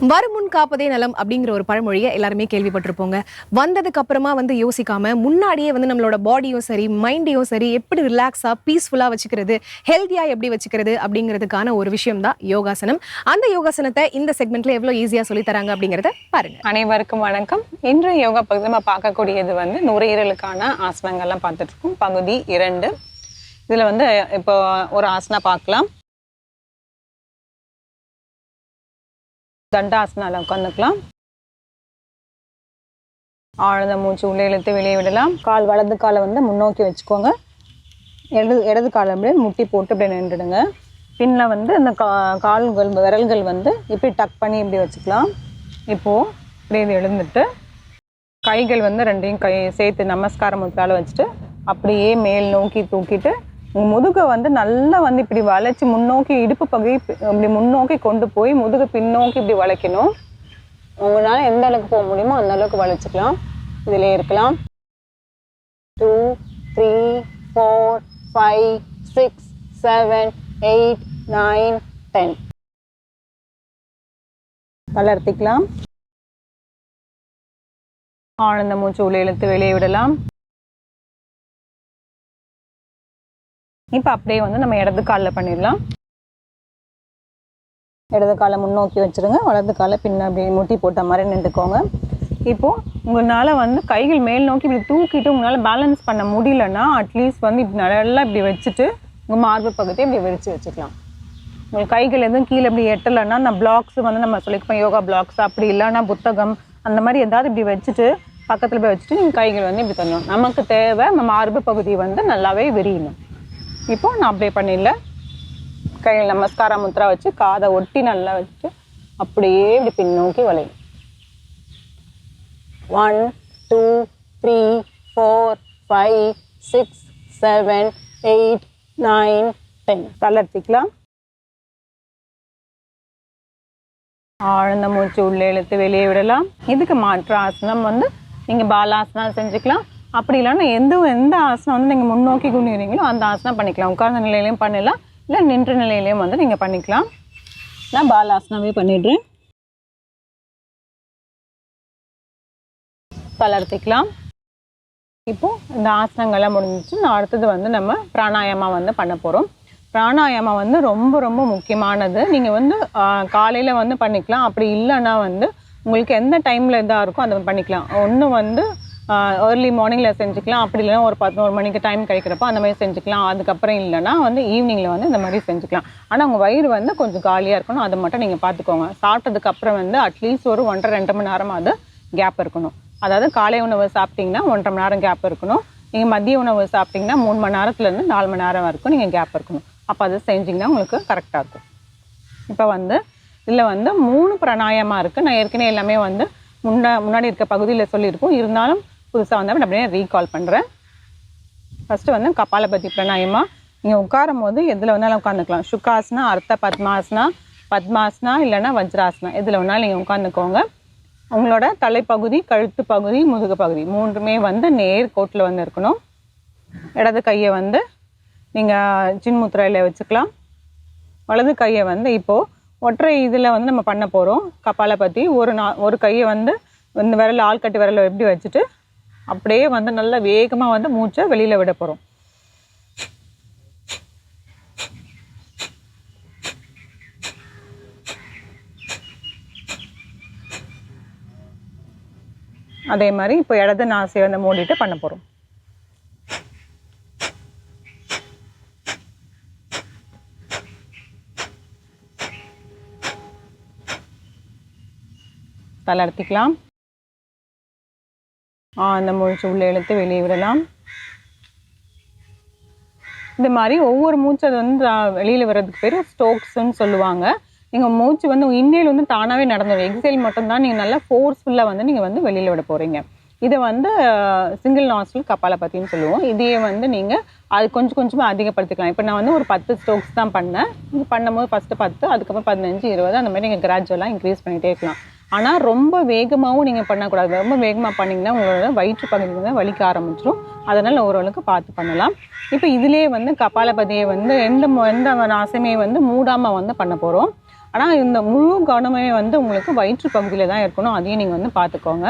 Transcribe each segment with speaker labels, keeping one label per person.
Speaker 1: வருமுன் காப்பதே நலம் அப்படிங்கிற ஒரு பழமொழியை எல்லாருமே கேள்விப்பட்டிருப்போங்க. வந்ததுக்கு அப்புறமா வந்து யோசிக்காம முன்னாடியே வந்து நம்மளோட பாடியும் சரி மைண்டையும் சரி எப்படி ரிலாக்ஸா பீஸ்ஃபுல்லா வச்சுக்கிறது ஹெல்த்தியா எப்படி வச்சுக்கிறது அப்படிங்கிறதுக்கான ஒரு விஷயம் தான் யோகாசனம். அந்த யோகாசனத்தை இந்த செக்மெண்ட்ல எவ்வளவு ஈஸியா சொல்லி தராங்க அப்படிங்கறத பாருங்க.
Speaker 2: அனைவருக்கும் வணக்கம். இன்று யோகா பகுதி நம்ம பார்க்கக்கூடியது வந்து நுரையீரலுக்கான ஆசனங்கள்லாம் பார்த்துட்டு இருக்கோம். பகுதி இரண்டு. இதில் வந்து இப்போ ஒரு ஆசனா பார்க்கலாம். தண்டாசனால உட்காந்துக்கலாம் ஆழ்ந்த மூச்சு உள்ளே இழுத்து வெளியே விடலாம். கால் வலது காலை வந்து முன்னோக்கி வச்சுக்கோங்க. இடது இடது காலை அப்படியே முட்டி போட்டு அப்படியே நின்றுடுங்க. பின்ன வந்து அந்த கா கால்கள் விரல்கள் வந்து இப்படி டக் பண்ணி இப்படி வச்சுக்கலாம். இப்போது இப்படி இது எழுந்துட்டு கைகள் வந்து ரெண்டையும் கை சேர்த்து நமஸ்காரம் முத்தால வச்சுட்டு அப்படியே மேல் நோக்கி தூக்கிட்டு முதுகை வந்து நல்லா வந்து இப்படி வளைச்சி முன்னோக்கி இடுப்பு பகுதி இப்படி முன்னோக்கி கொண்டு போய் முதுகு பின்னோக்கி இப்படி வளைக்கணும். உங்களால் எந்த அளவுக்கு போக முடியுமோ அந்த அளவுக்கு வளைச்சிக்கலாம். இதிலே இருக்கலாம். Two three four five six seven eight nine ten வளர்த்திக்கலாம். ஆனந்த மூச்சு உள்ளே இழுத்து வெளியே விடலாம். இப்போ அப்படியே வந்து நம்ம இடது காலில் பண்ணிடலாம். இடது காலை முன்னோக்கி வச்சுருங்க. வலது காலை பின்ன அப்படியே முட்டி போட்ட மாதிரி நின்றுக்கோங்க. இப்போது உங்களால் வந்து கைகள் மேல் நோக்கி இப்படி தூக்கிட்டு உங்களால் பேலன்ஸ் பண்ண முடியலன்னா அட்லீஸ்ட் வந்து இப்படி நல்லா இப்படி வச்சுட்டு உங்கள் மார்பு பகுதியை இப்படி விரித்து வச்சுக்கலாம். உங்கள் கைகள் எதுவும் கீழே இப்படி எட்டலைன்னா அந்த பிளாக்ஸ் வந்து நம்ம சொல்லியிருப்போம் யோகா பிளாக்ஸ் அப்படி இல்லைன்னா புத்தகம் அந்த மாதிரி ஏதாவது இப்படி வச்சுட்டு பக்கத்தில் போய் வச்சுட்டு நீங்கள் கைகள் வந்து இப்படி தரணும் நமக்கு தேவை நம்ம மார்பு பகுதி வந்து நல்லாவே விரியணும். இப்போ நான் அப்படியே பண்ணிடல. கையில் நமஸ்கார முத்ரா வச்சு காதை ஒட்டி நல்லா வச்சுட்டு அப்படியே இப்படி பின்னோக்கி வளையும் one two three four five six seven eight nine ten தளர்த்திக்கலாம் ஆழ்ந்த மூச்சு உள்ளே இழுத்து வெளியே விடலாம். இதுக்கு மாற்று ஆசனம் வந்து நீங்கள் பாலாசனம் செஞ்சுக்கலாம். அப்படி இல்லைன்னா எந்த எந்த ஆசனம் வந்து நீங்கள் முன்னோக்கி குனிகிறீங்களோ அந்த ஆசனம் பண்ணிக்கலாம். உட்கார்ந்த நிலையிலையும் பண்ணலாம் இல்லை நின்ற நிலையிலையும் வந்து நீங்கள் பண்ணிக்கலாம். நான் பாலாசனமே பண்ணிடுறேன். தளர்த்திக்கலாம் இப்போ இந்த ஆசனங்கள்லாம் முடிஞ்சிச்சு. நான் அடுத்தது வந்து நம்ம பிராணாயாமா வந்து பண்ண போகிறோம் பிராணாயாமா வந்து ரொம்ப ரொம்ப முக்கியமானது. நீங்கள் வந்து காலையில் வந்து பண்ணிக்கலாம். அப்படி இல்லைன்னா வந்து உங்களுக்கு எந்த டைமில் இதாக இருக்கோ அதை பண்ணிக்கலாம். ஒன்று வந்து ஏர்லி மார்னிங்கில் செஞ்சுக்கலாம். அப்படி இல்லைன்னா ஒரு பதினோரு மணிக்கு டைம் கிடைக்கிறப்ப அந்த மாதிரி செஞ்சுக்கலாம். அதுக்கப்புறம் இல்லைன்னா வந்து ஈவினிங்கில் வந்து இந்த மாதிரி செஞ்சுக்கலாம். ஆனால் உங்கள் வயிறு வந்து கொஞ்சம் காலியாக இருக்கணும். அதை மட்டும் நீங்கள் பார்த்துக்கோங்க. சாப்பிட்டதுக்கப்புறம் வந்து அட்லீஸ்ட் ஒரு ஒன்றரை ரெண்டு மணி நேரமாவது கேப் இருக்கணும். அதாவது காலை உணவு சாப்பிட்டீங்கன்னா ஒன்றரை மணி நேரம் கேப் இருக்கணும். நீங்கள் மதிய உணவு சாப்பிட்டீங்கன்னா மூணு மணி நேரத்துலேருந்து நாலு மணி நேரம் வரைக்கும் நீங்கள் கேப் இருக்கணும். அப்போ அது செஞ்சிங்கன்னா உங்களுக்கு கரெக்டாக இருக்கும். இப்போ வந்து இதில் வந்து மூணு பிராணாயமாக இருக்குது நான் ஏற்கனவே எல்லாமே வந்து முன்னா முன்னாடி இருக்க பகுதியில் சொல்லியிருக்கோம். இருந்தாலும் புதுசாக வந்து அப்படியே ரீகால் பண்ணுறேன் ஃபஸ்ட்டு வந்து கபாலபதி பிரணாயமா. நீங்கள் உட்காரும் போது எதில் வேணாலும் உட்காந்துக்கலாம் சுக்காசனா அர்த்த பத்மாசனா பத்மாசனா இல்லைன்னா வஜ்ராசனா எதில் வேணாலும் நீங்கள் உட்காந்துக்கோங்க உங்களோட தலைப்பகுதி கழுத்து பகுதி முதுகு பகுதி மூன்றுமே வந்து நேர் கோட்டில் வந்து இருக்கணும். இடது கையை வந்து நீங்கள் சின்முத்திரையில் வச்சுக்கலாம். வலது கையை வந்து இப்போது ஒற்றை இதில் வந்து நம்ம பண்ண போகிறோம் கப்பாலை பற்றி ஒரு நா ஒரு கையை வந்து இந்த விரல் ஆள்கட்டி விரலை எப்படி வச்சுட்டு அப்படியே வந்து நல்லா வேகமாக வந்து மூச்சை வெளியில் விட போகிறோம் அதே மாதிரி இப்போ இடது நாசியை வந்து மூடிட்டு பண்ண போகிறோம் தலை எடுத்துக்கலாம் அந்த மூச்சு உள்ளே இழுத்து வெளியே விடலாம். இந்த மாதிரி ஒவ்வொரு மூச்சு அது வந்து வெளியில் வர்றதுக்கு பேர் ஸ்டோக்ஸ்ன்னு சொல்லுவாங்க. நீங்கள் மூச்சு வந்து இன்னேல் வந்து தானாகவே நடந்துடும் எக்ஸைல் மட்டும்தான் நீங்கள் நல்லா ஃபோர்ஸ்ஃபுல்லாக வந்து நீங்கள் வந்து வெளியில் விட போகிறீங்க இதை வந்து சிங்கிள் நாஸ்டில் கப்பாலபத்தின்னு சொல்லுவோம். இதையே வந்து நீங்கள் அது கொஞ்சம் கொஞ்சமாக அதிகப்படுத்திக்கலாம். இப்போ நான் வந்து ஒரு பத்து ஸ்டோக்ஸ் தான் பண்ணேன். பண்ணும்போது ஃபஸ்ட்டு பத்து அதுக்கப்புறம் பதினஞ்சு இருபது அந்த மாதிரி நீங்கள் கிராஜுவலாக இன்க்ரீஸ் பண்ணிகிட்டே இருக்கலாம். ஆனால் ரொம்ப வேகமாகவும் நீங்கள் பண்ணக்கூடாது. ரொம்ப வேகமாக பண்ணிங்கன்னா உங்களோட வயிற்று பகுதியில் தான் வலிக்க ஆரம்பிச்சிடும் அதனால் ஓரளவுக்கு பார்த்து பண்ணலாம். இப்போ இதுலேயே வந்து கபாலபதியை வந்து எந்த எந்த நாசமே வந்து மூடாமல் வந்து பண்ண போகிறோம் ஆனால் இந்த முழு கவனமே வந்து உங்களுக்கு வயிற்று பகுதியில் தான் இருக்கணும். அதையும் நீங்கள் வந்து பார்த்துக்கோங்க.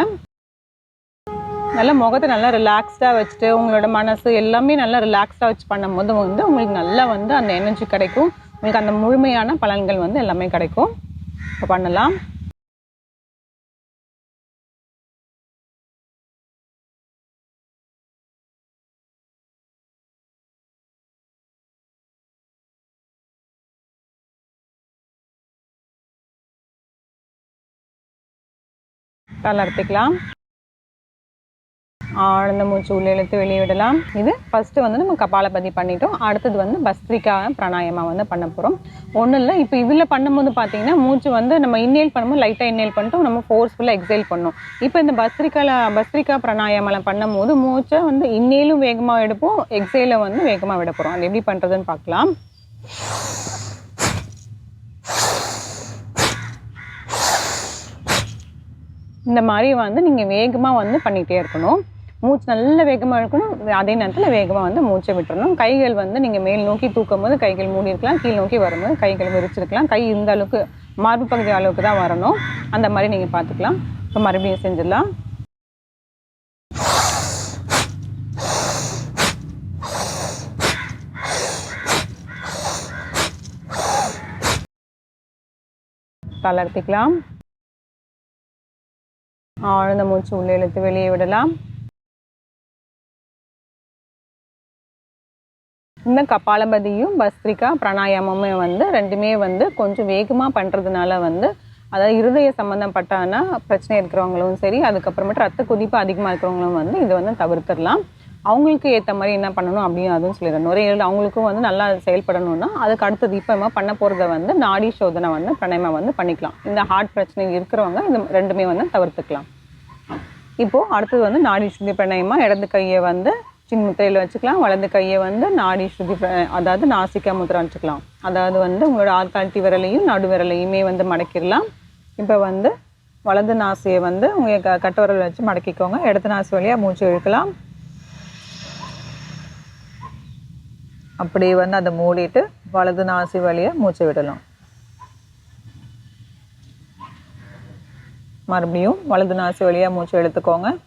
Speaker 2: நல்லா முகத்தை நல்லா ரிலாக்ஸ்டாக வச்சுட்டு உங்களோட மனசு எல்லாமே நல்லா ரிலாக்ஸ்டாக வச்சு பண்ணும்போது வந்து உங்களுக்கு நல்லா வந்து அந்த எனர்ஜி கிடைக்கும். உங்களுக்கு அந்த முழுமையான பலன்கள் வந்து எல்லாமே கிடைக்கும். இப்போ பண்ணலாம். தளர்த்திக்கலாம் ஆழ்ந்த மூச்சு உள்ளே இழுத்து வெளியே விடலாம். இது ஃபர்ஸ்ட் வந்து நம்ம கபாலபதி பண்ணிட்டோம். அடுத்தது வந்து பஸ்திரிக்கா பிராணாயமா வந்து பண்ண போகிறோம் ஒன்றும் இல்லை இப்போ இதில் பண்ணும்போது பார்த்தீங்கன்னா மூச்சு வந்து நம்ம இன்னேல் பண்ணும்போது லைட்டாக இன்னேல் பண்ணிட்டு நம்ம ஃபோர்ஸ்ஃபுல்லாக எக்ஸைல் பண்ணோம். இப்போ இந்த பஸ்திரிக்கால பஸ்திரிக்கா பிராணாயாமலாம் பண்ணும்போது மூச்சை வந்து இன்னேலும் வேகமாக எடுப்போம். எக்ஸைல வந்து வேகமாக விட போகிறோம் அது எப்படி பண்ணுறதுன்னு பார்க்கலாம் இந்த மாதிரி வந்து நீங்கள் வேகமாக வந்து பண்ணிகிட்டே இருக்கணும். மூச்சு நல்ல வேகமாக இருக்கணும். அதே நேரத்தில் வேகமாக வந்து மூச்சை விட்டுறணும். கைகள் வந்து நீங்கள் மேல் நோக்கி தூக்கும் போது கைகள் மூடி இருக்கலாம். கீழ் நோக்கி வரும்போது கைகள் விரிச்சிருக்கலாம். கை இந்த அளவுக்கு மார்பு பகுதி அளவுக்கு தான் வரணும். அந்த மாதிரி நீங்கள் பார்த்துக்கலாம் இப்போ மறுபடியும் செஞ்சிடலாம். தளர்த்திக்கலாம் ஆழ்ந்த மூச்சு உள்ளே இழுத்து வெளியே விடலாம். இந்த கபாலபதியும் பஸ்திரிகா பிராணாயாமமே வந்து ரெண்டுமே வந்து கொஞ்சம் வேகமாக பண்ணுறதுனால வந்து அதாவது இருதய சம்மந்தப்பட்டானா பிரச்சனை இருக்கிறவங்களும் சரி அதுக்கப்புறமேட்டு ரத்த கொதிப்பு அதிகமாக இருக்கிறவங்களும் வந்து இதை வந்து தவிர்த்திடலாம். அவங்களுக்கு ஏற்ற மாதிரி என்ன பண்ணணும் அப்படின்னு அதுவும் சொல்லிடுறேன். நுரையீரல் அவங்களுக்கும் வந்து நல்லா செயல்படணும்னா அதுக்கு அடுத்தது இப்போ நம்ம பண்ண போகிறத வந்து நாடி சோதனை வந்து பிரணயமாக வந்து பண்ணிக்கலாம். இந்த ஹார்ட் பிரச்சனை இருக்கிறவங்க இது ரெண்டுமே வந்து தவிர்த்துக்கலாம். இப்போது அடுத்தது வந்து நாடி சுத்தி பிரணயமாக இடது கையை வந்து சின் முத்திரையில் வச்சுக்கலாம். வலது கையை வந்து நாடி சுத்தி அதாவது நாசிக்கா முத்திரை வச்சுக்கலாம். அதாவது வந்து உங்களோட ஆள்காட்டி விரலையும் நடு விரலையுமே வந்து மடக்கிடலாம். இப்போ வந்து வலது நாசியை வந்து உங்கள் க கட்டுவரல் வச்சு மடக்கிக்கோங்க. இடது நாசி வழியாக மூச்சு இழுக்கலாம். அப்படியே வந்து அதை மூடிட்டு வலது நாசி வழியை மூச்சு விடலாம். மறுபடியும் வலது நாசி வழியாக மூச்சு எடுத்துக்கோங்க.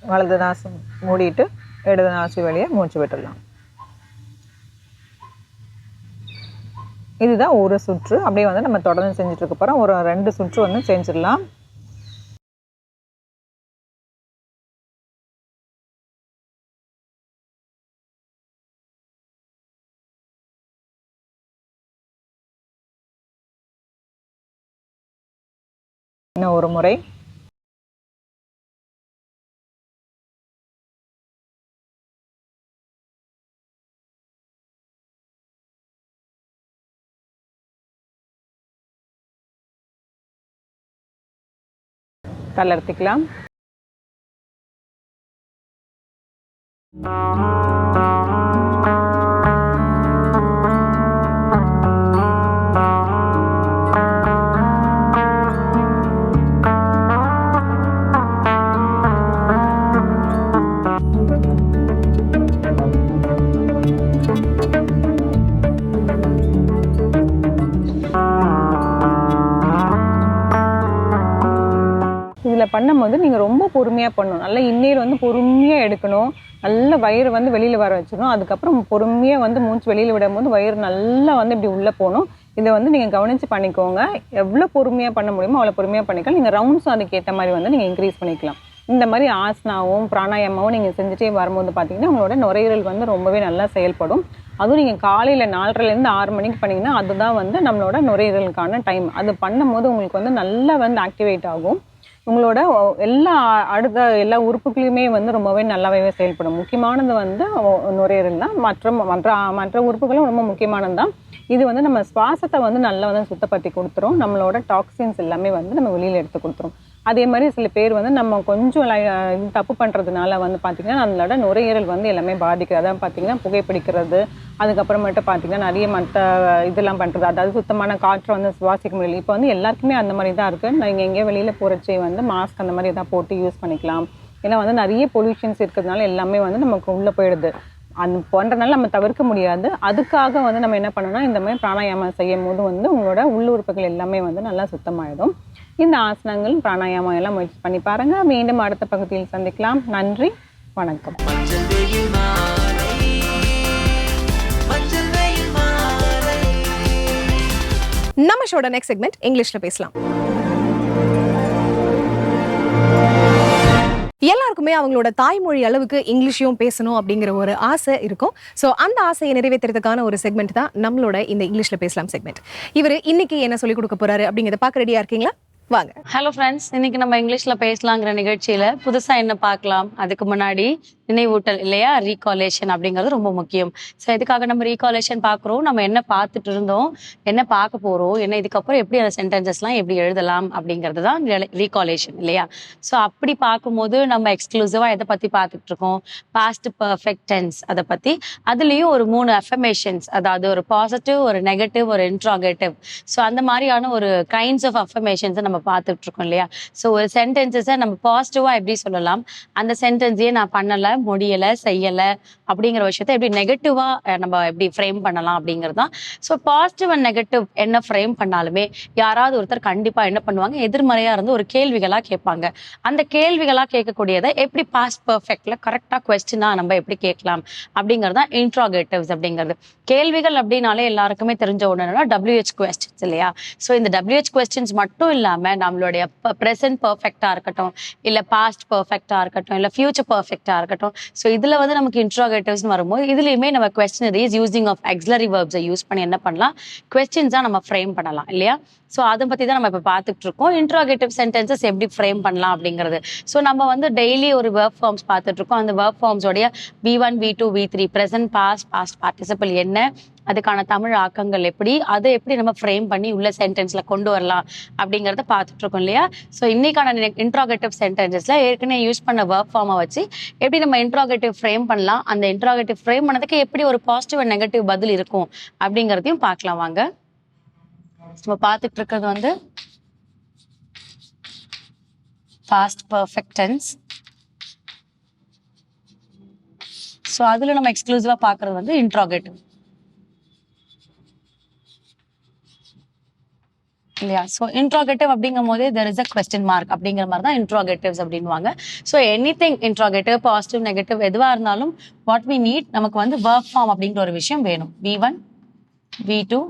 Speaker 2: வலது நாசி மூடிட்டு இடது நாசி வழியை மூச்சு விட்டுடலாம். இதுதான் ஒரு சுற்று. அப்படியே வந்து நம்ம தொடர்ந்து செஞ்சுட்டு இருக்க போகிறோம் ஒரு ரெண்டு சுற்று வந்து செஞ்சிடலாம். இன்னும் ஒரு முறை. தளர்த்திக்கலாம். இதை பண்ணும்போது நீங்கள் ரொம்ப பொறுமையாக பண்ணணும். நல்லா இன்னீர் வந்து பொறுமையாக எடுக்கணும். நல்ல வயிறு வந்து வெளியில் வர வச்சிடணும். அதுக்கப்புறம் பொறுமையாக வந்து மூச்சு வெளியில் விடும்போது வயிறு நல்லா வந்து இப்படி உள்ளே போகணும். இதை வந்து நீங்கள் கவனித்து பண்ணிக்கோங்க. எவ்வளோ பொறுமையாக பண்ண முடியுமோ அவ்வளோ பொறுமையாக பண்ணிக்கலாம். நீங்கள் ரவுண்ட்ஸும் அதுக்கேற்ற மாதிரி வந்து நீங்கள் இன்க்ரீஸ் பண்ணிக்கலாம். இந்த மாதிரி ஆசனாவும் பிராணாயாமாவும் நீங்கள் செஞ்சுட்டே வரும்போது பார்த்தீங்கன்னா உங்களோட நுரையீரல் வந்து ரொம்பவே நல்லா செயல்படும். அதுவும் நீங்கள் காலையில் நாலரைலேருந்து ஆறு மணிக்கு பண்ணிங்கன்னா அதுதான் வந்து நம்மளோட நுரையீரலுக்கான டைம் அது பண்ணும்போது உங்களுக்கு வந்து நல்லா வந்து ஆக்டிவேட் ஆகும். உங்களோட எல்லா அடுத்த எல்லா உறுப்புகளையுமே வந்து ரொம்பவே நல்லாவே செயல்படும். முக்கியமானது வந்து நுரையீரல் தான். மற்ற மற்ற மற்ற உறுப்புகளும் ரொம்ப முக்கியமானது தான். இது வந்து நம்ம சுவாசத்தை வந்து நல்லா வந்து சுத்தப்படுத்தி கொடுத்துரும். நம்மளோட டாக்ஸின்ஸ் எல்லாமே வந்து நம்ம வெளியில் எடுத்து கொடுத்துரும். அதே மாதிரி சில பேர் வந்து நம்ம கொஞ்சம் லை- தப்பு பண்ணுறதுனால வந்து பார்த்திங்கன்னா நம்மளோட நுரையீரல் வந்து எல்லாமே பாதிக்குது அதான் பார்த்தீங்கன்னா புகைப்பிடிக்கிறது. அதுக்கப்புறமேட்டு பார்த்தீங்கன்னா நிறைய மற்ற இதெல்லாம் பண்ணுறது அதாவது சுத்தமான காற்றை வந்து சுவாசிக்க முடியல. இப்போ வந்து எல்லாருக்குமே அந்த மாதிரி தான் இருக்குது நீங்கள் எங்கேயோ வெளியில் போகிறச்சே வந்து மாஸ்க் அந்த மாதிரி எதாவது போட்டு யூஸ் பண்ணிக்கலாம். ஏன்னா வந்து நிறைய பொல்யூஷன்ஸ் இருக்கிறதுனால எல்லாமே வந்து நமக்கு உள்ளே போயிடுது. அந்த பண்ணுறதுனால நம்ம தவிர்க்க முடியாது. அதுக்காக வந்து நம்ம என்ன பண்ணோம்னா இந்த மாதிரி பிராணாயாமம் செய்யும் போது வந்து உங்களோட உள்ளுறுப்புகள் எல்லாமே வந்து நல்லா சுத்தமாயிடும். இந்த ஆசனங்களும் பிராணாயாமம் எல்லாம் முயற்சி பண்ணி பாருங்க. மீண்டும் அடுத்த பகுதியில் சந்திக்கலாம். நன்றி. வணக்கம்.
Speaker 1: நம்ம ஷோட நெக்ஸ்ட் செக்மெண்ட் இங்கிலீஷ்ல பேசலாம். எல்லாருக்குமே அவங்களோட தாய்மொழி அளவுக்கு இங்கிலீஷையும் பேசணும் அப்படிங்கிற ஒரு ஆசை இருக்கும். ஸோ அந்த ஆசையை நிறைவேற்றுறதுக்கான ஒரு செக்மெண்ட் தான் நம்மளோட இந்த இங்கிலீஷ்ல பேசலாம் செக்மெண்ட் இவர் இன்னைக்கு என்ன சொல்லிக் கொடுக்க போறாரு அப்படிங்கிறத பார்க்க ரெடியாக இருக்கீங்களா? வாங்க.
Speaker 3: ஹலோ ஃப்ரெண்ட்ஸ் இன்னைக்கு நம்ம இங்கிலீஷ்ல பேசலாங்கிற நிகழ்ச்சியில புதுசா என்ன பார்க்கலாம்? அதுக்கு முன்னாடி நினைவூட்டல் இல்லையா? ரீகாலேஷன் அப்படிங்கிறது ரொம்ப முக்கியம். ஸோ இதுக்காக நம்ம ரீகாலேஷன் பார்க்குறோம்? நம்ம என்ன பார்த்துட்டு இருந்தோம்? என்ன பார்க்க போறோம்? என்ன இதுக்கப்புறம் எப்படி அந்த சென்டென்சஸ்லாம் எப்படி எழுதலாம்? அப்படிங்கிறது தான் ரீகாலேஷன் இல்லையா? ஸோ அப்படி பார்க்கும்போது நம்ம எக்ஸ்க்ளூசிவா எதை பத்தி பார்த்துட்டு இருக்கோம்? பாஸ்ட் பர்ஃபெக்ட் டென்ஸ் அதை பத்தி. அதுலயும் ஒரு மூணு அஃபர்மேஷன்ஸ் அதாவது ஒரு பாசிட்டிவ் ஒரு நெகட்டிவ் ஒரு இன்ட்ராகேட்டிவ் ஸோ அந்த மாதிரியான ஒரு கைண்ட்ஸ் ஆஃப் அஃபர்மேஷன்ஸை நம்ம பார்த்துட்டு இருக்கோம் இல்லையா? ஸோ ஒரு சென்டென்சஸை நம்ம பாசிட்டிவாக எப்படி சொல்லலாம்? அந்த சென்டென்ஸையே நான் பண்ணலை முடியலை செய்யலை அப்படிங்கிற விஷயத்த எப்படி நெகட்டிவாக நம்ம எப்படி ஃப்ரேம் பண்ணலாம் அப்படிங்கிறது தான். ஸோ பாசிட்டிவ் அண்ட் நெகட்டிவ் என்ன ஃப்ரேம் பண்ணாலுமே யாராவது ஒருத்தர் கண்டிப்பாக என்ன பண்ணுவாங்க? எதிர்மறையாக இருந்து ஒரு கேள்விகளாக கேட்பாங்க. அந்த கேள்விகளாக கேட்கக்கூடியதை எப்படி பாஸ்ட் பர்ஃபெக்டில் கரெக்டாக கொஸ்டினாக நம்ம எப்படி கேட்கலாம்? அப்படிங்கிறது தான் இன்ட்ராகேட்டிவ்ஸ் அப்படிங்கிறது. கேள்விகள் அப்படின்னாலே எல்லாருக்குமே தெரிஞ்ச ஒன்றுனா டபிள்யூஹெச் கொஸ்டின்ஸ் இல்லையா? ஸோ இந்த டபிள்யூஹெச் கொஸ்டின்ஸ் மட்டும் இல்லாமல் நம்மளுடைய ப்ரெசன்ட் பர்ஃபெக்டாக இருக்கட்டும் இல்லை பாஸ்ட் பர்ஃபெக்டாக இருக்கட்டும் இல்லை ஃபியூச்சர் பர்ஃபெக்டாக இருக்கட்டும். ஸோ இதில் வந்து நமக்கு இன்ட்ராகேட்டிவ்ஸ்னு வரும்போது இதுலேயுமே நம்ம கொஸ்டினரிஸ் யூசிங் ஆஃப் எக்ஸலரி வேர்ப்ஸை யூஸ் பண்ணி என்ன பண்ணலாம்? கொஸ்டின்ஸாக நம்ம ஃப்ரேம் பண்ணலாம் இல்லையா? ஸோ அதை பற்றி தான் நம்ம இப்போ பார்த்துட்டு இருக்கோம். இன்ட்ராகேட்டிவ் சென்டென்சஸ் எப்படி ஃப்ரேம் பண்ணலாம் அப்படிங்கிறது. ஸோ நம்ம வந்து டெய்லி ஒரு வேர்ப் ஃபார்ம்ஸ் பார்த்துட்டு இருக்கோம். அந்த verb ஃபார்ம்ஸோடைய V one V two V three present past past participle என்ன? அதுக்கான தமிழ் ஆக்கங்கள் எப்படி அதை எப்படி நம்ம ஃப்ரேம் பண்ணி உள்ள சென்டென்ஸ்ல கொண்டு வரலாம் அப்படிங்கறத பார்த்துட்டு இருக்கோம் இல்லையா? ஸோ இன்னைக்கான இன்ட்ராகேட்டிவ் சென்டென்சஸ்ல ஏற்கனவே யூஸ் பண்ண வேர்ப் ஃபார்மை வச்சு எப்படி நம்ம இன்ட்ராகேட்டிவ் ஃப்ரேம் பண்ணலாம் அந்த இன்ட்ராகேட்டிவ் ஃப்ரேம் பண்ணதுக்கு எப்படி ஒரு பாசிட்டிவ் அண்ட் நெகட்டிவ் பதில் இருக்கும் அப்படிங்கிறதையும் பார்க்கலாம் வாங்க. நம்ம பார்த்துட்டு இருக்கிறது வந்து பாஸ்ட் பர்ஃபெக்ட் டென்ஸ் ஸோ அதில் நம்ம எக்ஸ்க்ளூசிவாக பார்க்குறது வந்து இன்ட்ராகேட்டிவ் இல்லையா? ஸோ இன்ட்ராகேட்டிவ் அப்படிங்கும் போதே there is a question mark அப்படிங்கிற மாதிரி தான் இன்ட்ராகேட்டிவ்ஸ் அப்படின்வாங்க so anything interrogative positive negative எதுவாக இருந்தாலும் வாட் வி நீட் நமக்கு வந்து ஒர்க் ஃபார்ம் அப்படிங்கிற ஒரு விஷயம் வேணும். V one V two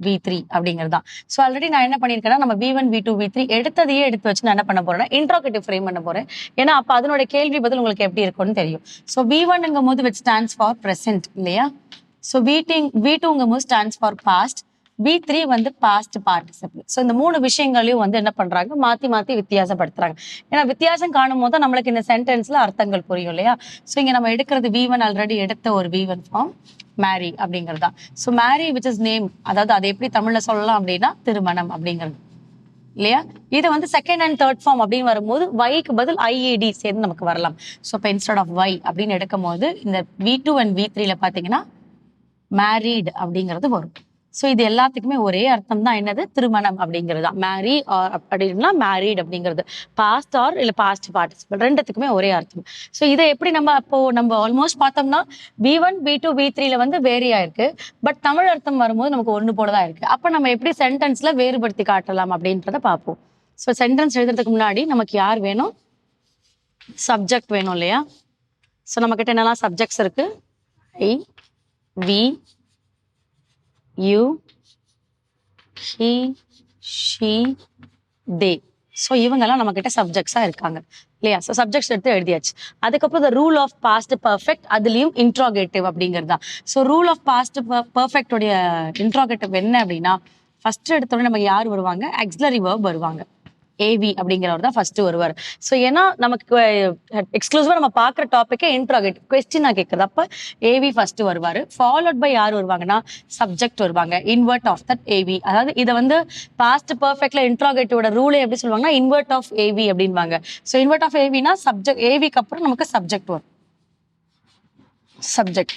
Speaker 3: V three அப்படிங்கிறது தான் ஸோ ஆல்ரெடி நான் என்ன பண்ணியிருக்கேன்னா நம்ம V one V two V three எடுத்ததையே எடுத்து வச்சு நான் என்ன பண்ண போறேன்னா இன்ட்ராகேட்டிவ் ஃப்ரேம் பண்ண போறேன். ஏன்னா அப்போ அதனோட கேள்வி பதில் உங்களுக்கு எப்படி இருக்கும்னு தெரியும். ஸோ வி ஒன்னுங்கும் போது விச் ஸ்டாண்ட்ஸ் ஃபார் ப்ரெசென்ட் இல்லையா? ஸோ வி டிங் டூங்கும் போது stands for past P three வந்து பாஸ்ட் பார்ட்டிசிபிள் ஸோ இந்த மூணு விஷயங்களையும் வந்து என்ன பண்றாங்க? மாத்தி மாத்தி வித்தியாசப்படுத்துறாங்க. ஏன்னா வித்தியாசம் காணும் போது நம்மளுக்கு இந்த சென்டென்ஸ்ல அர்த்தங்கள் புரியும் இல்லையா? ஸோ இங்க நம்ம எடுக்கிறது வீவன் ஆல்ரெடி எடுத்த ஒரு வீவன் ஃபார்ம் மேரி அப்படிங்கிறது தான் so marry which is name அதாவது அதை எப்படி தமிழ்ல சொல்லலாம் அப்படின்னா திருமணம் அப்படிங்கிறது. இல்லையா? இது வந்து செகண்ட் அண்ட் தேர்ட் ஃபார்ம் அப்படின்னு வரும்போது வைக்கு பதில் ஐஏடி சேர்ந்து நமக்கு வரலாம். ஸோ இப்போ இன்ஸ்டெட் ஆஃப் வை அப்படின்னு எடுக்கும் போது இந்த வி டூ அண்ட் வி த்ரீல பார்த்தீங்கன்னா மேரீட் அப்படிங்கிறது வரும். ஸோ இது எல்லாத்துக்குமே ஒரே அர்த்தம் தான் என்னது? திருமணம் அப்படிங்கிறது. தான் மேரி ஆர் அப்படின்னா மேரீட் அப்படிங்கிறது. பாஸ்ட் ஆர் இல்லை பாஸ்ட் பார்ட்டிசிபல் ரெண்டுத்துக்குமே ஒரே அர்த்தம். ஸோ இதை எப்படி நம்ம அப்போ நம்ம ஆல்மோஸ்ட் பார்த்தோம்னா P one P two P த்ரீல வந்து வேரி ஆயிருக்கு. பட் தமிழ் அர்த்தம் வரும்போது நமக்கு ஒன்று போல தான் இருக்கு. அப்போ நம்ம எப்படி சென்டென்ஸ்ல வேறுபடுத்தி காட்டலாம் அப்படின்றத பார்ப்போம். ஸோ சென்டென்ஸ் எழுதுறதுக்கு முன்னாடி நமக்கு யார் வேணும்? சப்ஜெக்ட் வேணும் இல்லையா? ஸோ நம்மக்கிட்ட என்னெல்லாம் சப்ஜெக்ட்ஸ் இருக்கு? I we you he she they so இவங்கெல்லாம் நம்ம கிட்ட சப்ஜெக்ட்ஸா இருக்காங்க. இல்லையா? ஸோ சப்ஜெக்ட்ஸ் எடுத்து எழுதியாச்சு. அதுக்கப்புறம் the rule of past perfect அதுலயும் இன்ட்ராகேட்டிவ் அப்படிங்கிறது தான். ஸோ ரூல் ஆஃப் பாஸ்ட் பர்ஃபெக்டோடைய இன்ட்ராகேட்டிவ் என்ன அப்படின்னா ஃபர்ஸ்ட் எடுத்தோடனே நமக்கு யார் வருவாங்க? ஆக்ஸிலரி வேர்ப் வருவாங்க. ஏவி அப்படிங்கிறவர் தான் ஃபர்ஸ்ட் வருவார் ஸோ ஏன்னா நமக்கு எக்ஸ்க்ளூசிவாக நம்ம பார்க்குற டாப்பிக்கே இன்ட்ராகேட் கொஸ்டினா கேட்குறது அப்போ ஏவி ஃபர்ஸ்ட் வருவார். ஃபாலோட் பை யார் வருவாங்கன்னா சப்ஜெக்ட் வருவாங்க. இன்வெர்ட் ஆஃப் தட் ஏவி அதாவது இதை வந்து பாஸ்ட் பர்ஃபெக்ட்ல இன்ட்ராகேட்டோட ரூலே எப்படி சொல்லுவாங்கன்னா இன்வெர்ட் ஆஃப் ஏவி அப்படின்வாங்க ஸோ இன்வெர்ட் ஆஃப் ஏவினா சப்ஜெக்ட் ஏவிக்கு அப்புறம் நமக்கு சப்ஜெக்ட் வரும். சப்ஜெக்ட்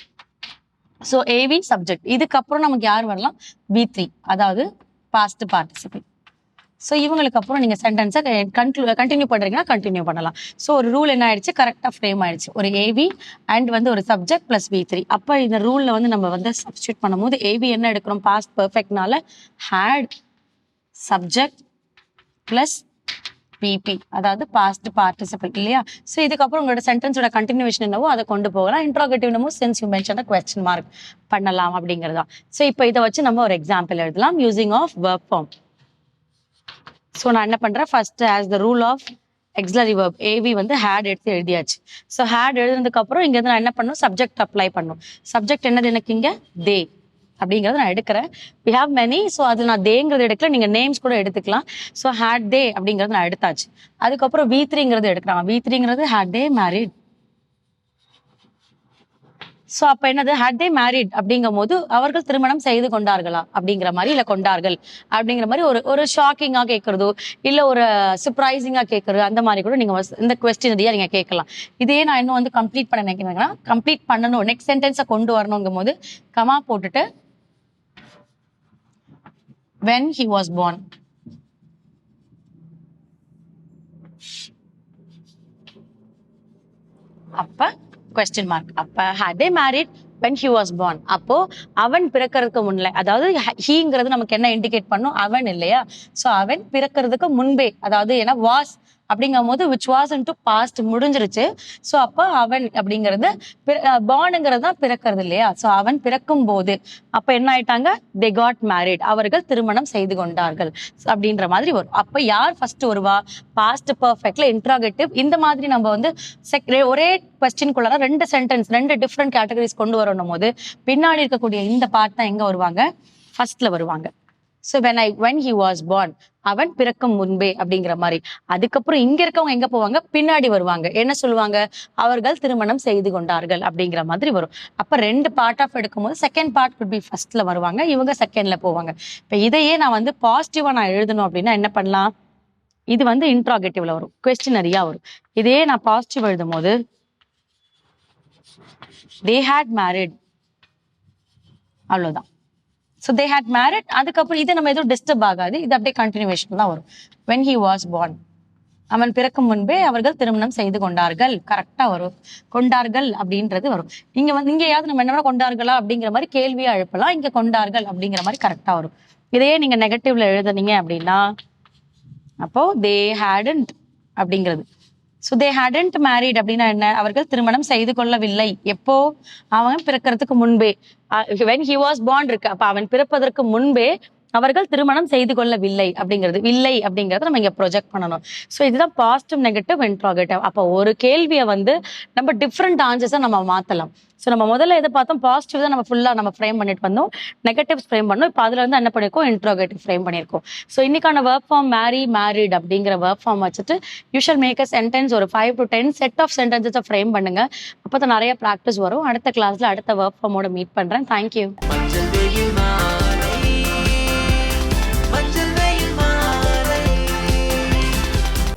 Speaker 3: ஸோ ஏவி சப்ஜெக்ட் இதுக்கப்புறம் நமக்கு யார் வரலாம்? பி த்ரீ அதாவது பாஸ்ட் பார்ட்டிசிபேட் ஸோ இவங்களுக்கு அப்புறம் நீங்கள் சென்டென்ஸை கன்க்ளூ கண்டினியூ பண்ணுறீங்கன்னா கண்டினியூ பண்ணலாம். ஸோ ஒரு ரூல் என்ன ஆயிடுச்சு? கரெக்டாக ஃப்ரேம் ஆயிடுச்சு. ஒரு ஏவி அண்ட் வந்து ஒரு சப்ஜெக்ட் ப்ளஸ் பி த்ரீ அப்போ இந்த ரூலில் வந்து நம்ம வந்து சப்ஸ்டியூட் பண்ணும்போது ஏவி என்ன எடுக்கிறோம்? பாஸ்ட் பர்ஃபெக்ட்னால ஹேட் சப்ஜெக்ட் ப்ளஸ் பிபி அதாவது பாஸ்ட் பார்ட்டிசிபல் இல்லையா? ஸோ இதுக்கப்புறம் உங்களோட சென்டென்ஸோட கண்டினியூஷன் என்னவோ அதை கொண்டு போகலாம். இன்ட்ராகேட்டிவ் என்னமோ sense you mention question mark பண்ணலாம் அப்படிங்கிறதா ஸோ இப்போ இதை வச்சு நம்ம ஒரு எக்ஸாம்பிள் எழுதலாம் using of verb form so நான் என்ன பண்ணுறேன் first as the rule of auxiliary verb AV வந்து ஹேட் எடுத்து எழுதியாச்சு. ஸோ ஹேட் எழுதுனதுக்கப்புறம் இங்கேருந்து நான் என்ன பண்ணும்? சப்ஜெக்ட் அப்ளை பண்ணும். சப்ஜெக்ட் என்னது எனக்கு இங்கே? தே அப்படிங்கிறத நான் எடுக்கிறேன். வி ஹாவ் மெனி ஸோ அது நான் தேங்கிறது எடுக்கல. நீங்கள் நேம்ஸ் கூட எடுத்துக்கலாம். ஸோ ஹேட் தே அப்படிங்கிறது நான் எடுத்தாச்சு. அதுக்கப்புறம் வி த்ரீங்கிறது எடுக்கிறாங்க வி த்ரீங்கிறது ஹேட் டே மேரிட் ஸோ அப்போ என்னது? ஹட் தே மேரிட் அப்படிங்கும் போது அவர்கள் திருமணம் செய்து கொண்டார்களா? அப்படிங்கிற மாதிரி இல்லை கொண்டார்கள்? அப்படிங்கிற மாதிரி ஒரு ஒரு ஷாக்கிங்காக கேட்கறதோ இல்லை ஒரு சர்ப்ரைசிங்காக கேட்கறது அந்த மாதிரி கூட நீங்கள் இந்த கொஸ்டின் இதையாக நீங்கள் கேட்கலாம். இதே நான் இன்னும் வந்து கம்ப்ளீட் பண்ண நினைக்கிறேன்னா கம்ப்ளீட் பண்ணணும் நெக்ஸ்ட் சென்டென்ஸை கொண்டு வரணுங்கும் போது கமா போட்டுட்டு வென் ஹி வாஸ் பார்ன் அப்போ கொஸ்டின் மார்க் அப்ப had married when he was born அப்போ அவன் பிறக்கறதுக்கு முன்ன அதாவது ஹீங்கிறது நமக்கு என்ன இண்டிகேட் பண்ணும்? அவன் இல்லையா? சோ அவன் பிறக்கறதுக்கு முன்பே அதாவது ஏன்னா வாஸ் அப்படிங்கும் போது விச் வாஸ் இன்டு பாஸ்ட் முடிஞ்சிருச்சு. ஸோ அப்போ அவன் அப்படிங்கிறது பார்னுங்கிறது தான் பிறக்கிறது இல்லையா? ஸோ அவன் பிறக்கும் போது அப்போ என்ன ஆயிட்டாங்க? தே காட் மேரிட் அவர்கள் திருமணம் செய்து கொண்டார்கள். அப்படின்ற மாதிரி வரும். அப்போ யார் ஃபர்ஸ்ட் வருவா? பாஸ்ட் பர்ஃபெக்ட்ல இன்ட்ராகேட்டிவ் இந்த மாதிரி நம்ம வந்து ஒரே கொஸ்டின்குள்ளார ரெண்டு சென்டென்ஸ் ரெண்டு டிஃப்ரெண்ட் கேட்டகரிஸ் கொண்டு வரணும் போது பின்னாடி இருக்கக்கூடிய இந்த பார்ட் தான் எங்க வருவாங்க? ஃபர்ஸ்ட்ல வருவாங்க. So when I when he was born அவன் பிறக்கும் முன்பே அப்படிங்கிற மாதிரி. அதுக்கப்புறம் இங்க இருக்கவங்க எங்க போவாங்க? பின்னாடி வருவாங்க. என்ன சொல்லுவாங்க? அவர்கள் திருமணம் செய்து கொண்டார்கள் அப்படிங்கிற மாதிரி வரும். அப்ப ரெண்டு பார்ட் ஆஃப் எடுக்கும்போது செகண்ட் பார்ட் குட் பி ஃபர்ஸ்ட்ல வருவாங்க இவங்க செகண்ட்ல போவாங்க. இப்ப இதையே நான் வந்து பாசிட்டிவா நான் எழுதணும் அப்படின்னா என்ன பண்ணலாம்? இது வந்து இன்ட்ராகேட்டிவ்ல வரும். கொஸ்டினரியா வரும். இதே நான் பாசிட்டிவ் எழுதும் போது தே ஹேட் மேரிட் அவ்வளவுதான். ஸோ தே ஹேட் மேரிட் அதுக்கப்புறம் இது நம்ம எதுவும் டிஸ்டர்ப் ஆகாது. இது அப்படியே கண்டினியூவேஷன் தான் வரும். வென் ஹி வாஸ் பார்ன் அவன் பிறக்கும் முன்பே அவர்கள் திருமணம் செய்து கொண்டார்கள். கரெக்டா வரும். கொண்டார்கள் அப்படின்றது வரும். இங்க வந்து இங்கேயாவது நம்ம என்ன கொண்டார்களா அப்படிங்கிற மாதிரி கேள்வியா எழுப்பலாம். இங்க கொண்டார்கள் அப்படிங்கிற மாதிரி கரெக்டா வரும். இதையே நீங்க நெகட்டிவ்ல எழுதுனீங்க அப்படின்னா அப்போ தே ஹேடன்ட் அப்படிங்கிறது. ஸோ தே ஹேடன்ட் மேரிட் அப்படின்னா என்ன? அவர்கள் திருமணம் செய்து கொள்ளவில்லை. எப்போ? அவன் பிறக்கிறதுக்கு முன்பே. வென் ஹி வாஸ் பாண்ட் இருக்கு. அப்ப அவன் பிறப்பதற்கு முன்பே அவர்கள் திருமணம் செய்து கொள்ளவில்லை அப்படிங்கிறது. இல்லை அப்படிங்கிறத நம்ம இங்கே ப்ரொஜெக்ட் பண்ணணும். ஸோ இதுதான் பாசிட்டிவ் நெகட்டிவ் இன்ட்ராகேட்டிவ் அப்போ ஒரு கேள்வியை வந்து நம்ம டிஃப்ரெண்ட் ஆன்சர்ஸை நம்ம மாற்றலாம் ஸோ நம்ம முதல்ல எதை பார்த்தோம்? பாசிட்டிவ் தான் நம்ம ஃபுல்லாக நம்ம ஃப்ரேம் பண்ணிட்டு வந்தோம். நெகட்டிவ் ஃப்ரேம் பண்ணோம். இப்போ அதில் வந்து என்ன பண்ணிருக்கோம்? இன்ட்ரோகேட்டிவ் ஃப்ரேம் பண்ணியிருக்கோம் ஸோ இன்னைக்கான ஒர்க் ஃபார்ம் மேரி மேரிட் அப்படிங்கிற ஒர்க் ஃபார்ம் வச்சுட்டு யூஷுவல் மேக் அ சென்டென்ஸ் ஒரு five to ten set of சென்டென்சஸை frame பண்ணுங்க. அப்போ தான் நிறைய ப்ராக்டிஸ் வரும். அடுத்த கிளாஸில் அடுத்த ஒர்க் ஃபார்மோட மீட் பண்ணுறேன் தேங்க்யூ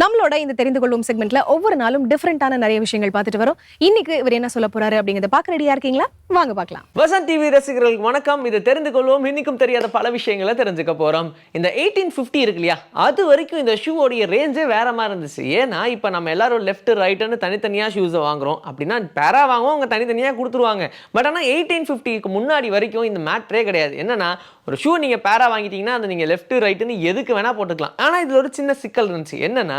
Speaker 1: நம்மளோட இந்த தெரிந்து கொள்ளும் செக்மெண்ட்ல ஒவ்வொரு நாளும் டிஃப்ரெண்டான நிறைய விஷயங்கள் பார்த்துட்டு வரோம். இன்னைக்கு இவர் என்ன சொல்ல போறாரு அப்படிங்கறத பார்க்க ரெடியா இருக்கீங்களா? வாங்க பார்க்கலாம்.
Speaker 4: வசந்த் டிவி ரசிகர்களுக்கு வணக்கம். இதை தெரிந்து கொள்வோம். இன்னைக்கும் தெரியாத பல விஷயங்களை தெரிஞ்சுக்க போறோம். இந்த எயிட்டீன் ஃபிஃப்டி இருக்கு இல்லையா? அது வரைக்கும் இந்த ஷூவோடைய ரேஞ்சே வேற மாதிரி இருந்துச்சு. ஏன்னா இப்போ நம்ம எல்லாரும் லெஃப்ட் ரைட்டுன்னு தனித்தனியா ஷூஸை வாங்குறோம். அப்படின்னா பேரா வாங்குவோம் அவங்க தனித்தனியாக கொடுத்துருவாங்க. பட் ஆனால் எயிட்டீன் ஃபிஃப்டிக்கு முன்னாடி வரைக்கும் இந்த மேட்ரே கிடையாது. என்னன்னா ஒரு ஷூ நீங்கள் பேரா வாங்கிட்டீங்கன்னா அந்த நீங்கள் லெஃப்ட் ரைட்டுன்னு எதுக்கு வேணால் போட்டுக்கலாம். ஆனால் இதில் ஒரு சின்ன சிக்கல் இருந்துச்சு. என்னென்னா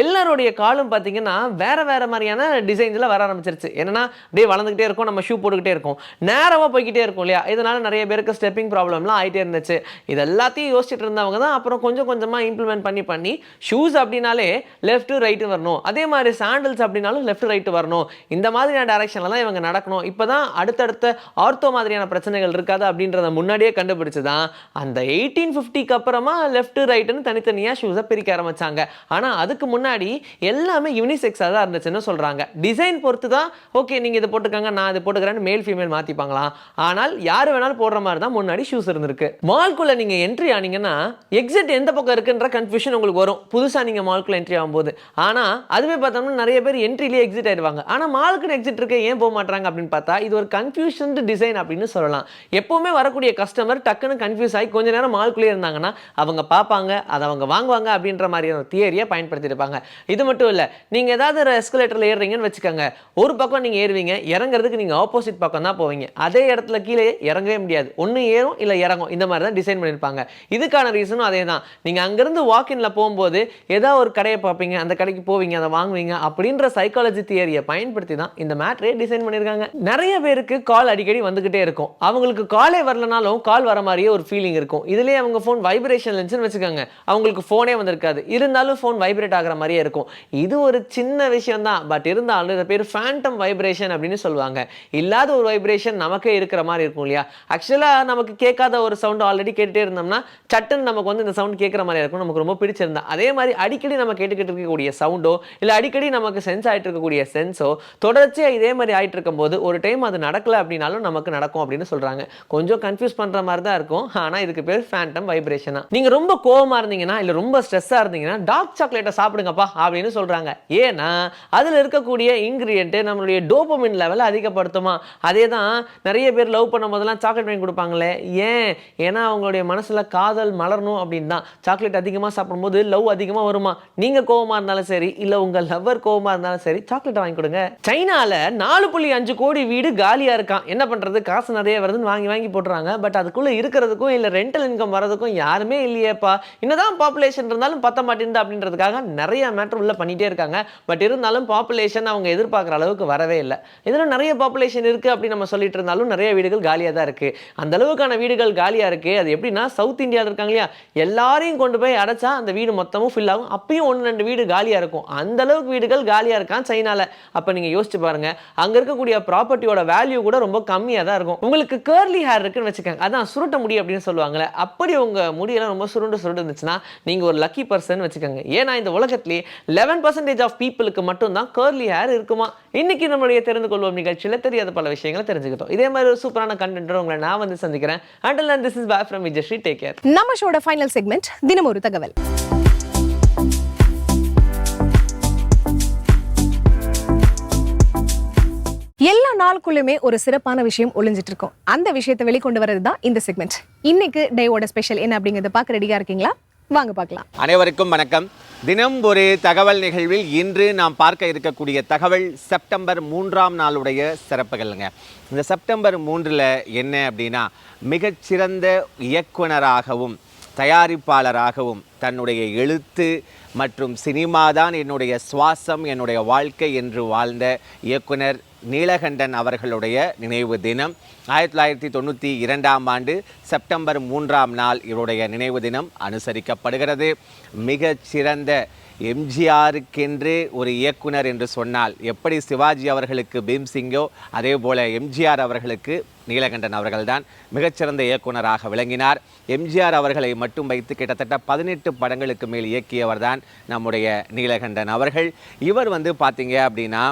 Speaker 4: எல்லாருடைய காலும் பார்த்தீங்கன்னா வேறு வேறு மாதிரியான டிசைன்ஸில் வர ஆரம்பிச்சிருச்சு. என்னன்னா அப்படியே வளர்ந்துக்கிட்டே இருக்கும் நம்ம ஷூ போட்டுக்கிட்டே இருக்கும். நேரமாக போய்கிட்டே இருக்கும் இல்லையா? இதனால் நிறைய பேருக்கு ஸ்டெப்பிங் ப்ராப்ளம்லாம் ஆகிட்டே இருந்துச்சு. இது எல்லாத்தையும் யோசிச்சுட்டு இருந்தவங்க தான் அப்புறம் கொஞ்சம் கொஞ்சமாக இம்ப்ளிமெண்ட் பண்ணி பண்ணி ஷூஸ் அப்படின்னாலே லெஃப்ட் ரைட்டு வரணும். அதே மாதிரி சாண்டில்ஸ் அப்படின்னாலும் லெஃப்ட் ரைட்டு வரணும். இந்த மாதிரியான டேரக்ஷனில் தான் இவங்க நடக்கணும். இப்போ தான் அடுத்தடுத்த ஆர்த்தோ மாதிரியான பிரச்சனைகள் இருக்காது அப்படின்றத முன்னாடியே கண்டுபிடிச்சு தான். அந்த எயிட்டீன் ஃபிஃப்டிக்கு அப்புறமா லெஃப்ட் ரைட்டுன்னு தனித்தனியாக ஷூஸை பிரிக்க ஆரம்பித்தாங்க ஆனால் அதுக்கு முன்னாடி எல்லாமே யூனிசெக்ஸாக தான் இருந்துச்சுன்னு சொல்கிறாங்க டிசைன் பொறுத்து தான் ஓகே நீங்கள் இதை போட்டுக்கங்க நான் இதை போட்டுக்கிறேன்னு மேல் ஃபீமேல் மாற்றிப்பாங்களாம் ஆனால் யார் வேணாலும் போடுற மாதிரி தான் முன்னாடி ஷூஸ் இருந்திருக்கு. மால்குள்ளே நீங்கள் என்ட்ரி ஆனீங்கன்னா எக்ஸிட் எந்த பக்கம் இருக்குன்ற கன்ஃபியூஷன் உங்களுக்கு வரும். புதுசாக நீங்கள் மால்குள்ளே என்ட்ரி ஆகும்போது. ஆனால் அதுவே பார்த்தோம்னா நிறைய பேர் என்ட்ரிலேயே எக்ஸிட் ஆயிடுவாங்க. ஆனால் மால்க்குன்னு எக்ஸிட் இருக்க ஏன் போக மாட்டாங்க அப்படின்னு பார்த்தா இது ஒரு கன்ஃபியூஷன் டிசைன் அப்படின்னு சொல்லலாம். எப்போவுமே வரக்கூடிய கஸ்டமர் டக்குன்னு கன்ஃபியூஸ் ஆகி கொஞ்ச நேரம் மால்குள்ளே இருந்தாங்கன்னா அவங்க பார்ப்பாங்க அதை அவங்க வாங்குவாங்க அப்படின்ற மாதிரியான தியரியை பயன்படுத்தியிருப்பாங்க. இது மட்டும் இல்லை நீங்கள் ஏதாவது ஒரு எஸ்கலேட்டரில் ஏறுறீங்கன்னு வச்சுக்கோங்க. ஒரு பக்கம் நீங்கள் ஏறுவீங்க இறங்குறதுக்கு நீங்கள் ஆப்போசிட் பக்கம் தான் போவீங்க. அதே இடத்துல கீழே இறங்கவே முடியாது. ஒன்று ஏறும் இல்லை இறங்கும். இந்த மாதிரி தான் டிசைன் பண்ணியிருப்பாங்க. இதுக்கான ரீசனும் அதே தான் நீங்கள் அங்கேருந்து வாக்கின்ல போகும்போது ஏதாவது ஒரு கடையை பார்ப்பீங்க அந்த கடைக்கு போவீங்க அதை வாங்குவீங்க அப்படின்ற சைக்காலஜி தியரியை பயன்படுத்தி தான் இந்த மேட்ரே டிசைன் பண்ணியிருக்காங்க. நிறைய பேருக்கு கால் அடிக்கடி வந்துக்கிட்டே இருக்கும். அவங்களுக்கு காலே வரலனாலும் கால் வர மாதிரி மாதிரியே ஒரு ஃபீலிங் இருக்கும். இதுலேயே அவங்க ஃபோன் வைப்ரேஷன் இருந்துச்சுன்னு வச்சுக்கோங்க. அவங்களுக்கு ஃபோனே வந்திருக்காது. இருந்தாலும் ஃபோன் வைப்ரேட் ஆகிற மாதிரியே இருக்கும். இது ஒரு சின்ன விஷயம் தான். பட் இருந்தாலும் இதை பேர் ஃபேண்டம் வைப்ரேஷன் அப்படின்னு சொல்லுவாங்க. இல்லாத ஒரு வைப்ரேஷன் நமக்கே இருக்கிற மாதிரி இருக்கும் இல்லையா? ஆக்சுவலாக நமக்கு கேட்காத ஒரு சவுண்ட் ஆல்ரெடி கேட்டுகிட்டே இருந்தோம்னா சட்டுன்னு நமக்கு வந்து இந்த சவுண்ட் கேட்குற மாதிரி இருக்கும். நமக்கு ரொம்ப பிடிச்சிருந்தா. அதே மாதிரி அடிக்கடி நம்ம கேட்டுக்கிட்டு இருக்கக்கூடிய சவுண்டோ இல்லை அடிக்கடி நமக்கு சென்ஸ் ஆகிட்டு இருக்கக்கூடிய சென்ஸோ தொடர்ச்சியாக இதே மாதிரி ஆயிட்டு இருக்கும்போது ஒரு டைம் அது நடக்கல அப்படின்னாலும் நமக்கு நடக்கும் அப்படின்னு சொல்கிறாங்க கொஞ்சம் கன்ஃபியூஸ் பண்ணுற மாதிரி தான் இருக்கும். ஆனால் இதுக்கு பேர் ஃபேண்டம் வைப்ரேஷனா நீங்கள் ரொம்ப கோவமா இருந்தீங்கன்னா இல்லை ரொம்ப ஸ்ட்ரெஸ்ஸாக இருந்தீங்கன்னா டார்க் சாக்லேட்டை சாப்பிடுங்கப்பா அப்படின்னு சொல்கிறாங்க ஏன்னா அதில் இருக்கக்கூடிய இன்க்ரீடியன்ட்டு நம்மளுடைய டோபமின் லெவலை அதிகப்படுத்துமா. அதே தான் நிறைய பேர் லவ் பண்ணும் போதெல்லாம் சாக்லேட் வாங்கி கொடுப்பாங்களே. ஏன்? ஏன்னா அவங்களுடைய மனசில் காதல் மலரணும் அப்படின்னு தான். சாக்லேட் அதிகமாக சாப்பிடும்போது லவ் அதிகமாக வருமா? நீங்கள் கோவமா இருந்தாலும் சரி இல்லை உங்கள் லவ்வர் கோவமா இருந்தாலும் சரி சாக்லேட் வாங்கி கொடுங்க. சைனால நாலு புள்ளி அஞ்சு கோடி வீடு காலியாக இருக்கான். என்ன பண்ணுறது காசு நிறைய வருதுன்னு வாங்கி வாங்கி போட்டுறாங்க. பட் அதுக்குள்ளே இருக்கிறதுக்கும் இல்லை ரெண்டல் இன்கம் வரதுக்கும் யாருமே இல்லையேப்பா. என்னதான் பாப்புலேஷன் இருந்தாலும் பத்த மாட்டேங்குது அப்படின்றதுக்காக நிறைய மேட்டர் உள்ள பண்ணிட்டே இருக்காங்க. பட் இருந்தாலும் பாப்புலேஷன் அவங்க எதிர்பார்க்குற அளவுக்கு வரவே இல்லை. இதில் நிறைய பாப்புலேஷன் இருக்குது அப்படின்னு நம்ம சொல்லிட்டு இருந்தாலும் நிறைய வீடுகள் காலியாக தான் இருக்குது அந்த அளவுக்கான வீடுகள் காலியாக இருக்குது அது எப்படின்னா சவுத் இந்தியாவில் இருக்காங்க இல்லையா? எல்லாரையும் கொண்டு போய் அடைச்சா அந்த வீடு மொத்தமும் ஃபில் ஆகும். அப்பயும் ஒன்று ரெண்டு வீடு காலியாக இருக்கும். அந்த அளவுக்கு வீடுகள் காலியாக இருக்கான் சைனால. அப்போ நீங்கள் யோசிச்சு பாருங்க. அங்கே இருக்கக்கூடிய ப்ராப்பர்ட்டியோட வேல்யூ கூட ரொம்ப கம்மியாக தான் இருக்கும். உங்களுக்கு கேர்லி ஹேர் இருக்குன்னு வச்சுக்கோங்க. அதான் சுருட்ட முடி அப்படின்னு சொல்லுவாங்கல்ல அப்படி உங்கள் முடியெல்லாம் ரொம்ப சுருண்டு சுருண்டு இருந்துச்சுன்னா நீங்கள் ஒரு லக்கி பர்சன் வச்சுக்கோங்க. ஏன்னா இந்த உலகத்திலே லெவன் பர்சன்டேஜ் ஆஃப் பீப்புளுக்கு மட்டும்தான் கேர்லி ஹேர் இருக்குமா? இன்னைக்கு நம்மளுடைய தெரிந்து கொள்வோம் நிகழ்ச்சியில் தெரியாத பல விஷயங்களை தெரிஞ்சுக்கிட்டோம். இதே மாதிரி ஒரு சூப்பரான கண்டென்ட் உங்களை நான் வந்து சந்திக்கிறேன். Until this is bye from Vijayashree take care
Speaker 1: நம்ம ஷோட ஃபைனல் செக்மெண்ட் தினம் ஒரு தகவல். எல்லா நாளுக்குள்ளுமே ஒரு சிறப்பான விஷயம் ஒளிஞ்சிட்டு இருக்கும். அந்த விஷயத்தை வெளிக்கொண்டு வரது தான் இந்த செக்மெண்ட் இன்னைக்கு டேவோட ஸ்பெஷல் என்ன அப்படிங்கறத பார்க்க ரெடியா இருக்கீங்களா? வாங்க பார்க்கலாம்.
Speaker 5: அனைவருக்கும் வணக்கம். தினம் ஒரு தகவல் நிகழ்வில் இன்று நாம் பார்க்க இருக்கக்கூடிய தகவல் செப்டம்பர் மூன்றாம் நாளுடைய சிறப்புகள்ங்க. இந்த செப்டம்பர் மூன்றில் என்ன அப்படின்னா மிகச்சிறந்த இயக்குனராகவும் தயாரிப்பாளராகவும் தன்னுடைய எழுத்து மற்றும் சினிமா தான் என்னுடைய சுவாசம் என்னுடைய வாழ்க்கை என்று வாழ்ந்த இயக்குனர் நீலகண்டன் அவர்களுடைய நினைவு தினம். ஆயிரத்தி தொள்ளாயிரத்தி தொண்ணூற்றி இரண்டாம் ஆண்டு செப்டம்பர் மூன்றாம் நாள் இவருடைய நினைவு தினம் அனுசரிக்கப்படுகிறது. மிகச்சிறந்த எம்ஜிஆருக்கென்று ஒரு இயக்குனர் என்று சொன்னால் எப்படி சிவாஜி அவர்களுக்கு பீம்சிங்கோ அதே போல் எம்ஜிஆர் அவர்களுக்கு நீலகண்டன் அவர்கள்தான் மிகச்சிறந்த இயக்குனராக விளங்கினார். எம்ஜிஆர் அவர்களை மட்டும் வைத்து கிட்டத்தட்ட பதினெட்டு படங்களுக்கு மேல் இயக்கியவர் தான் நம்முடைய நீலகண்டன் அவர்கள். இவர் வந்து பார்த்தீங்க அப்படின்னா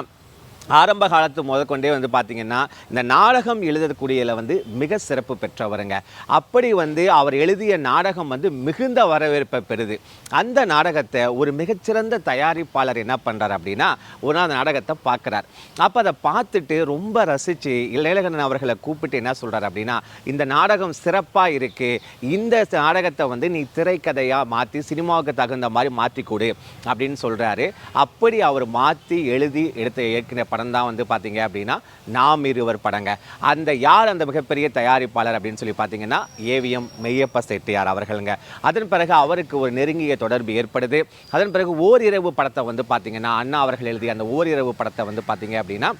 Speaker 5: ஆரம்ப காலத்து முதற்கொண்டே வந்து பார்த்தீங்கன்னா இந்த நாடகம் எழுதக்கூடியதில் வந்து மிக சிறப்பு பெற்றவருங்க. அப்படி வந்து அவர் எழுதிய நாடகம் வந்து மிகுந்த வரவேற்பை பெறுது. அந்த நாடகத்தை ஒரு மிகச்சிறந்த தயாரிப்பாளர் என்ன பண்ணுறார் அப்படின்னா ஒரு நாள் அந்த நாடகத்தை பார்க்குறார். அப்போ அதை பார்த்துட்டு ரொம்ப ரசித்து இளையகண்ணன் அவர்களை கூப்பிட்டு என்ன சொல்கிறார் அப்படின்னா இந்த நாடகம் சிறப்பாக இருக்குது இந்த நாடகத்தை வந்து நீ திரைக்கதையாக மாற்றி சினிமாவுக்கு தகுந்த மாதிரி மாற்றி கொடு அப்படின்னு சொல்கிறாரு அப்படி அவர் மாற்றி எழுதி எடுத்த இயக்கின படம் தான் வந்து பார்த்தீங்க அப்படின்னா நாம் இருவர் படங்க. அந்த யார் அந்த மிகப்பெரிய தயாரிப்பாளர் அப்படின்னு சொல்லி பார்த்தீங்கன்னா ஏவிஎம் மெய்யப்ப செட்டியார் அவர்களுங்க. அதன் பிறகு அவருக்கு ஒரு நெருங்கிய தொடர்பு ஏற்படுது. அதன் பிறகு ஓரிரவு படத்தை வந்து பார்த்தீங்கன்னா அண்ணா அவர்கள் எழுதிய அந்த ஓரிரவு படத்தை வந்து பார்த்தீங்க அப்படின்னா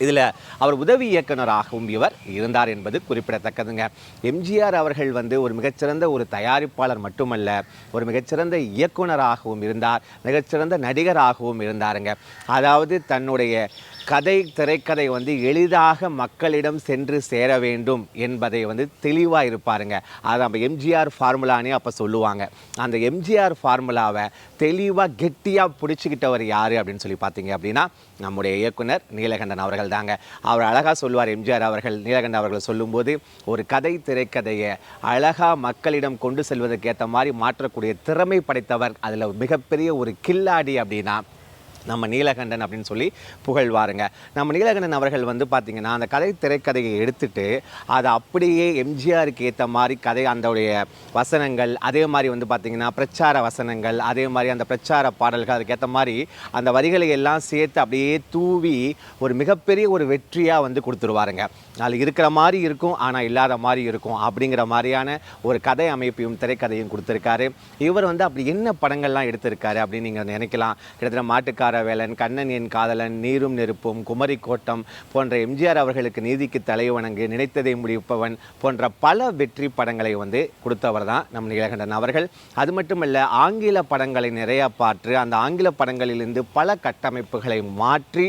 Speaker 5: இதில் அவர் உதவி இயக்குனராகவும் இவர் இருந்தார் என்பது குறிப்பிடத்தக்கதுங்க. எம்ஜிஆர் அவர்கள் வந்து ஒரு மிகச்சிறந்த ஒரு தயாரிப்பாளர் மட்டுமல்ல ஒரு மிகச்சிறந்த இயக்குனராகவும் இருந்தார் மிகச்சிறந்த நடிகராகவும் இருந்தாருங்க. அதாவது தன்னுடைய கதை திரைக்கதை வந்து எளிதாக மக்களிடம் சென்று சேர வேண்டும் என்பதை வந்து தெளிவாக இருப்பாருங்க. அதை நம்ம எம்ஜிஆர் ஃபார்முலானே அப்போ சொல்லுவாங்க. அந்த எம்ஜிஆர் ஃபார்முலாவை தெளிவாக கெட்டியாக பிடிச்சிக்கிட்டவர் யார் அப்படின்னு சொல்லி பார்த்தீங்க அப்படின்னா நம்முடைய இயக்குனர் நீலகண்டன் அவர்கள் தாங்க. அவர் அழகாக சொல்லுவார் எம்ஜிஆர் அவர்கள் நீலகண்டன் அவர்கள் சொல்லும்போது ஒரு கதை திரைக்கதையை அழகாக மக்களிடம் கொண்டு செல்வதற்கு ஏற்ற மாதிரி மாற்றக்கூடிய திறமை படைத்தவர். அதில் மிகப்பெரிய ஒரு கில்லாடி அப்படின்னா நம்ம நீலகண்டன் அப்படின்னு சொல்லி புகழ்வாருங்க நம்ம நீலகண்டன் அவர்கள் வந்து பார்த்திங்கன்னா அந்த கதை திரைக்கதையை எடுத்துட்டு அதை அப்படியே எம்ஜிஆருக்கு ஏற்ற மாதிரி கதை அந்தவுடைய வசனங்கள் அதே மாதிரி வந்து பார்த்திங்கன்னா பிரச்சார வசனங்கள் அதே மாதிரி அந்த பிரச்சார பாடல்கள் அதுக்கேற்ற மாதிரி அந்த வரிகளை எல்லாம் சேர்த்து அப்படியே தூவி ஒரு மிகப்பெரிய ஒரு வெற்றியாக வந்து கொடுத்துருவாருங்க. அதில் இருக்கிற மாதிரி இருக்கும் ஆனால் இல்லாத மாதிரி இருக்கும் அப்படிங்கிற மாதிரியான ஒரு கதை அமைப்பையும் திரைக்கதையும் கொடுத்துருக்காரு. இவர் வந்து அப்படி என்ன படங்கள்லாம் எடுத்திருக்காரு அப்படின்னு நீங்கள் நினைக்கலாம். கிட்டத்தட்ட மாட்டுக்கார வேலன் கண்ணன் என் காதலன் நீரும் நெருப்பும் குமரி கோட்டம் போன்ற எம்ஜிஆர் அவர்களுக்கு நீதிக்கு தலைவணங்கு நினைத்ததை முடிப்பவன் போன்ற பல வெற்றி படங்களை வந்து கொடுத்தவர் தான் நம் நீலகண்டன் அவர்கள். அது மட்டுமல்ல ஆங்கில படங்களை நிறையா பார்த்து அந்த ஆங்கில படங்களிலிருந்து பல கட்டமைப்புகளை மாற்றி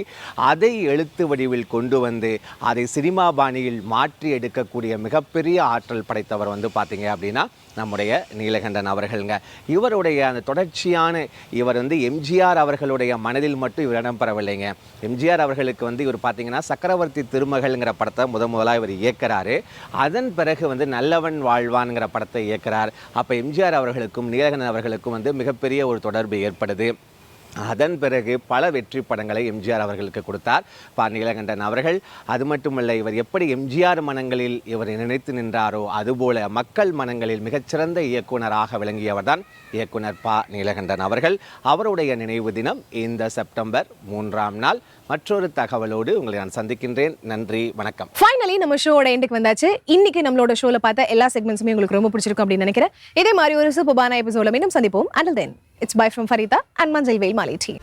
Speaker 5: அதை எழுத்து வடிவில் கொண்டு வந்து அதை சினிமா பாணியில் மாற்றி எடுக்கக்கூடிய மிகப்பெரிய ஆற்றல் படைத்தவர் வந்து பார்த்தீங்க அப்படின்னா நம்முடைய நீலகண்டன் அவர்களுங்க. இவருடைய அந்த தொடர்ச்சியான இவர் வந்து எம்ஜிஆர் அவர்களுடைய மனதில் மட்டும் இவர் இடம்பெறவில்லைங்க. எம்ஜிஆர் அவர்களுக்கு வந்து இவர் பார்த்தீங்கன்னா சக்கரவர்த்தி திருமகள்ங்கிற படத்தை முத முதலாக இவர் இயக்குறாரு. அதன் பிறகு வந்து நல்லவன் வாழ்வான்ங்கிற படத்தை இயக்கிறார். அப்போ எம்ஜிஆர் அவர்களுக்கும் நீலகண்டன் அவர்களுக்கும் வந்து மிகப்பெரிய ஒரு தொடர்பு ஏற்படுது. அதன் பிறகு பல வெற்றி படங்களை எம்ஜிஆர் அவர்களுக்கு கொடுத்தார். பா. நீலகண்டன் அவர்கள் அது மட்டுமல்ல இவர் எப்படி எம்ஜிஆர் மனங்களில் இவர் நினைத்து நின்றாரோ அதுபோல மக்கள் மனங்களில் மிகச்சிறந்த இயக்குனராக விளங்கியவர் தான் இயக்குனர் பா. நீலகண்டன் அவர்கள். அவருடைய நினைவு தினம் இந்த செப்டம்பர் மூன்றாம் நாள் மற்றொரு தகவலோடு உங்களை நான் சந்திக்கின்றேன். நன்றி வணக்கம்.
Speaker 1: ஃபைனலி நம்ம ஷோட எண்டுக்கு வந்தாச்சு. இன்னைக்கு நம்மளோட ஷோல பார்த்த எல்லா செக்மெண்ட்ஸுமே உங்களுக்கு ரொம்ப பிடிச்சிருக்கும் அப்படின்னு நினைக்கிறேன். இதே மாதிரி ஒரு சூப்பர்பான எபிசோட மீண்டும் சந்திப்போம். And then it's bye from Farida and Manjal Veyil Maalai tea